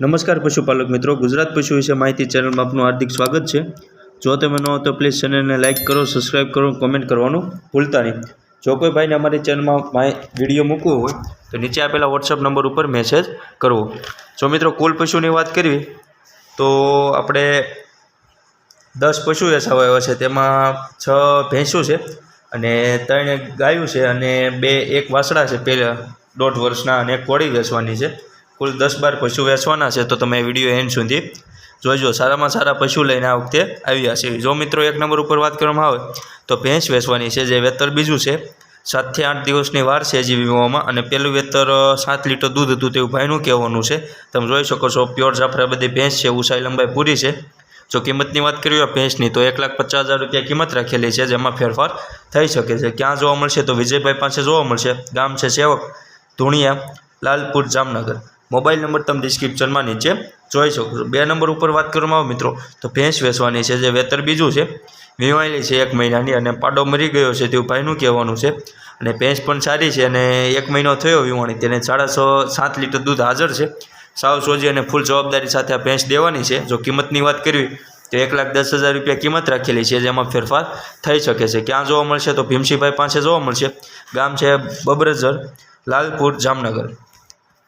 નમસ્કાર પશુપાલક મિત્રો, ગુજરાત પશુ વિશે માહિતી ચેનલમાં આપનું હાર્દિક સ્વાગત છે. જો તમે ન હો તો પ્લીઝ ચેનલને લાઇક કરો સબસ્ક્રાઇબ કરો કોમેન્ટ કરવાનું ભૂલતા નહીં. જો કોઈ ભાઈને અમારી ચેનલમાં વીડિયો મૂકવો હોય, તો નીચે આપેલા વોટ્સઅપ નંબર ઉપર મેસેજ કરવો. જો મિત્રો, કુલ પશુની વાત કરવી, તો આપણે દસ પશુ વેચાવા આવ્યા છે. તેમાં છ ભેંસું છે અને ત્રણ ગાયું છે અને બે, એક વાસડા છે. પહેલાં દોઢ વર્ષના અને એક કોળી વેચવાની છે. કુલ દસ બાર પશુ વેચવાના છે, તો તમે વીડિયો એન્ડ સુધી જોઈજો સારામાં સારા પશુ લઈને આ વખતે આવ્યા છે. જો મિત્રો એક નંબર ઉપર વાત કરવામાં આવે, તો ભેંસ વેચવાની છે, જે વેતર બીજું છે. સાતથી આઠ દિવસની વાર છે હજી વીમોમાં અને પહેલું વેતર સાત લીટર દૂધ હતું તેવું ભાઈનું કહેવાનું છે. તમે જોઈ શકો છો, પ્યોર જાફરાબાદી ભેંસ છે ઉષાઈ લંબાઈ પૂરી છે. જો કિંમતની વાત કરીએ ભેંસની, તો એક લાખ પચાસ હજાર રૂપિયા કિંમત રાખેલી છે, જેમાં ફેરફાર થઈ શકે છે. ક્યાં જોવા મળશે તો વિજયભાઈ પાસે જોવા મળશે. ગામ છે સેવક, ધુણિયા, લાલપુર, જામનગર. મોબાઈલ નંબર તમે ડિસ્ક્રિપ્શનમાં નીચે જોઈ શકો છો. બે નંબર ઉપર વાત કરવામાં આવે મિત્રો, તો ભેંસ વેચવાની છે, જે વેતર બીજું છે, વીવાયેલી છે એક મહિનાની અને પાડો મરી ગયો છે તેવું ભાઈનું કહેવાનું છે. અને ભેંસ પણ સારી છે અને એક મહિનો થયો વીવાણી તેને સાડા છ સાત લીટર દૂધ હાજર છે. સાવ સોજી અને ફૂલ જવાબદારી સાથે આ ભેંસ દેવાની છે. જો કિંમતની વાત કરવી, તો એક લાખ દસ હજાર રૂપિયા કિંમત રાખેલી છે, જેમાં ફેરફાર થઈ શકે છે. ક્યાં જોવા મળશે તો ભીમસિંહભાઈ પાસે જોવા મળશે. ગામ છે બબરજર, લાલપુર, જામનગર.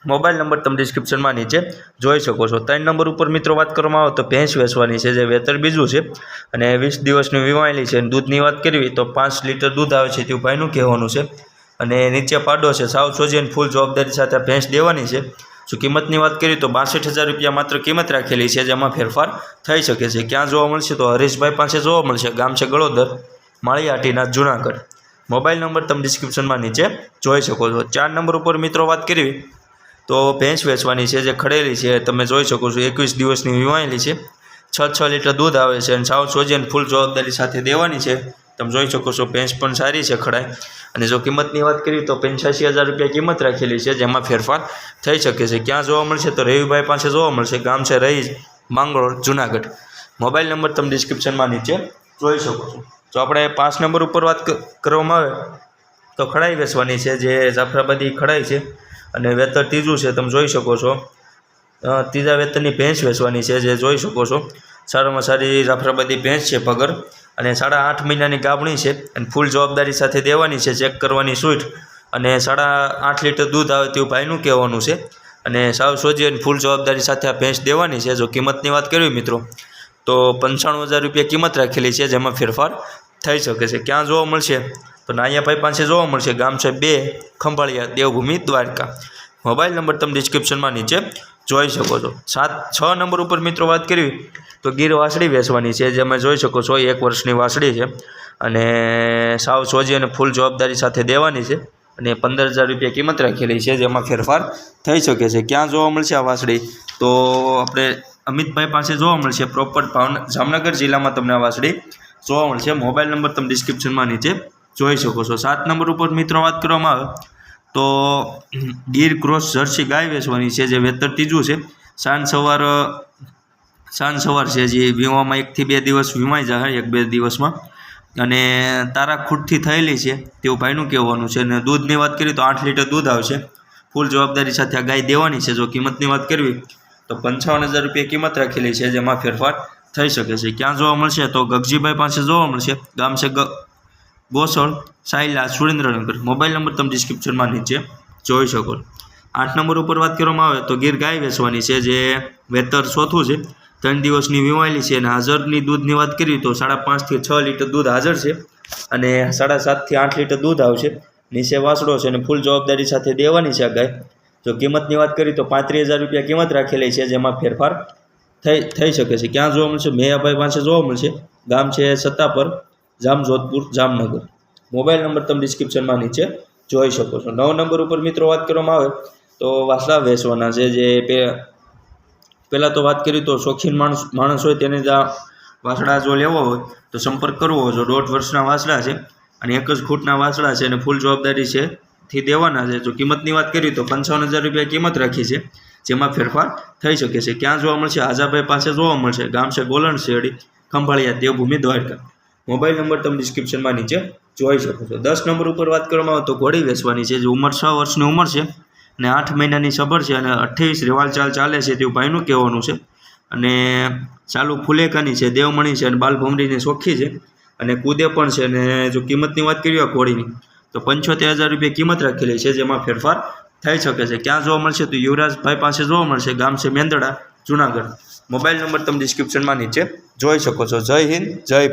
મોબાઈલ નંબર તમે ડિસ્ક્રિપ્શનમાં નીચે જોઈ શકો છો. ત્રણ નંબર ઉપર મિત્રો વાત કરવામાં આવે તો ભેંસ વેચવાની છે, જે વેતર બીજું છે. અને વીસ દિવસની વીમાયેલી છે. અને દૂધની વાત કરવી તો પાંચ લીટર દૂધ આવે છે તેવું ભાઈનું કહેવાનું છે. અને નીચે પાડો છે, સાવ સોજી ફૂલ જવાબદારી સાથે ભેંસ દેવાની છે. જો કિંમતની વાત કરીએ તો બાસઠ હજાર રૂપિયા માત્ર કિંમત રાખેલી છે, જેમાં ફેરફાર થઈ શકે છે. ક્યાં જોવા મળશે તો હરીશભાઈ પાસે જોવા મળશે. ગામ છે ગળોદર માળીહાટીના જુનાગઢ. મોબાઈલ નંબર તમે ડિસ્ક્રિપ્શનમાં નીચે જોઈ શકો છો. ચાર નંબર ઉપર મિત્રો વાત કરવી તો ભેંસ વેચવાની છે, જે ખડેલી છે, તમે જોઈ શકો છો, એકવીસ દિવસની વીવાયેલી છે. છ છ લીટર દૂધ આવે છે અને સાવ સોજી અને ફૂલ જવાબદારી સાથે દેવાની છે. તમે જોઈ શકો છો, ભેંસ પણ સારી છે ખડાય અને જો કિંમતની વાત કરીએ તો પંચ્યાસી હજાર રૂપિયા કિંમત રાખેલી છે, જેમાં ફેરફાર થઈ શકે છે. ક્યાં જોવા મળશે તો રવિભાઈ પાસે જોવા મળશે. ગામ છે રહી માંગરોળ, જુનાગઢ. મોબાઈલ નંબર તમે ડિસ્ક્રિપ્શનમાં નીચે જોઈ શકો છો. જો આપણે પાંચ નંબર ઉપર વાત કરવામાં આવે તો ખડાઈ વેચવાની છે, જે જાફરાબાદી ખડાઈ છે. અને વેતર ત્રીજું છે, તમે જોઈ શકો છો. ત્રીજા વેતરની ભેંસ વેચવાની છે, જે જોઈ શકો છો. સારામાં સારી રાફરાબાદી ભેંસ છે પગર. અને સાડા આઠ મહિનાની ગાભણી છે, અને ફૂલ જવાબદારી સાથે દેવાની છે, ચેક કરવાની સૂટ. અને સાડા આઠ લીટર દૂધ આવે તેવું ભાઈનું કહેવાનું છે. અને સાવ સોજી અને ફૂલ જવાબદારી સાથે આ ભેંસ દેવાની છે, જો કિંમતની વાત કરવી મિત્રો, તો પંચાણું હજાર રૂપિયા કિંમત રાખેલી છે, જેમાં ફેરફાર થઈ શકે છે. ક્યાં જોવા મળશે? તો નાયાભાઈ પાસે જોવા મળશે, ગામ છે બે, ખંભાળિયા, દેવભૂમિ, દ્વારકા. મોબાઈલ નંબર તમે ડિસ્ક્રિપ્શનમાં નીચે જોઈ શકો છો. સાત, છ નંબર ઉપર મિત્રો વાત કરવી, તો ગીર વાસળી વેચવાની છે જે તમે જોઈ શકો છો, એક વર્ષની વાસળી છે. અને સાવ સોજી અને ફૂલ જવાબદારી સાથે દેવાની છે. અને પંદર હજાર રૂપિયા કિંમત રાખેલી છે, જેમાં ફેરફાર થઈ શકે છે. ક્યાં જોવા મળશે આ વાસળી? તો આપણે અમિતભાઈ પાસે જોવા મળશે પ્રોપર ભાવનગર જામનગર જિલ્લામાં તમને આ વાસળી જોવા મળશે. મોબાઈલ નંબર તમે ડિસ્ક્રિપ્શનમાં નીચે જોઈ શકો છો. સાત નંબર ઉપર મિત્રો વાત કરવામાં આવે તો ગીર ક્રોસ જર્સી ગાય વેચવાની છે, જે વેતર ત્રીજું છે. સાંજ સવાર સાંજ સવાર છે, જે વીમામાં એકથી બે દિવસ વીમાઈ જાય, એક બે દિવસમાં. અને તારા ખૂટથી થયેલી છે, તેવું ભાઈનું કહેવાનું છે. અને દૂધની વાત કરીએ તો આઠ લીટર દૂધ આવશે. ફૂલ જવાબદારી સાથે આ ગાય દેવાની છે. જો કિંમતની વાત કરવી તો પંચાવન હજાર રૂપિયા કિંમત રાખેલી છે, જેમાં ફેરફાર થઈ શકે છે. ક્યાં જોવા મળશે તો ગગજીભાઈ પાસે જોવા મળશે. ગામ છે ગ ગોસળ, સાયલા, સુરેન્દ્રનગર. મોબાઈલ નંબર તમે ડિસ્ક્રિપ્શનમાં નીચે જોઈ શકો. આઠ નંબર ઉપર વાત કરવામાં આવે તો ગીર ગાય વેચવાની છે, જે વેતર ચોથું છે. ત્રણ દિવસની વીમાયેલી છે અને હાજરની દૂધની વાત કરીએ તો સાડા પાંચથી છ લીટર દૂધ હાજર છે અને સાડા સાતથી આઠ લીટર દૂધ આવશે. નીચે વાસડો છે અને ફૂલ જવાબદારી સાથે દેવાની છે આ ગાય. જો કિંમતની વાત કરીએ તો પાંત્રીસ હજાર રૂપિયા કિંમત રાખેલી છે, જેમાં ફેરફાર થઈ થઈ શકે છે. ક્યાં જોવા મળશે? મેયાભાઈ પાસે જોવા મળશે. ગામ છે સત્તાપર જામજોધપુર, જામનગર. મોબાઈલ નંબર તમે ડિસ્ક્રિપ્શનમાં નીચે જોઈ શકો છો. નવ નંબર ઉપર મિત્રો વાત કરવામાં આવે તો વાસડા વેચવાના છે, જે પહેલાં તો વાત કરી તો શોખીન માણસ માણસ હોય તેને જ આ વાસડા જો લેવો હોય તો સંપર્ક કરવો જો દોઢ વર્ષના વાસડા છે અને એક જ ફૂટના વાસડા છે અને ફૂલ જવાબદારી છે થી દેવાના છે. જો કિંમતની વાત કરીએ તો પંચાવન હજાર રૂપિયા કિંમત રાખી છે, જેમાં ફેરફાર થઈ શકે છે. ક્યાં જોવા મળશે? આઝાભાઈ પાસે જોવા મળશે. ગામ છે ગોલણ શેરડી, ખંભાળિયા, દેવભૂમિ, દ્વારકા. મોબાઈલ નંબર તમે ડિસ્ક્રિપ્શનમાં નીચે જોઈ શકો છો. દસ નંબર ઉપર વાત કરવામાં આવે તો ઘોડી વેચવાની છે. જે ઉંમર છ વર્ષની ઉંમર છે અને આઠ મહિનાની સબર છે અને અઠ્યાવીસ રેવાલ ચાલ છે તેવું ભાઈનું કહેવાનું છે. અને ચાલુ ફુલેકાની છે, દેવમણી છે અને બાલભમરીની સોખી છે અને કૂદે પણ છે અને જો કિંમતની વાત કરીએ ઘોડીની, તો પંચોતેર હજાર રૂપિયા કિંમત રાખેલી છે જેમાં ફેરફાર થઈ શકે છે. ક્યાં જોવા મળશે તો યુવરાજભાઈ પાસે જોવા મળશે. ગામ છે મેંદડા, જુનાગઢ. મોબાઈલ નંબર તમે ડિસ્ક્રિપ્શનમાં નીચે જોઈ શકો છો. જય હિન્દ, જય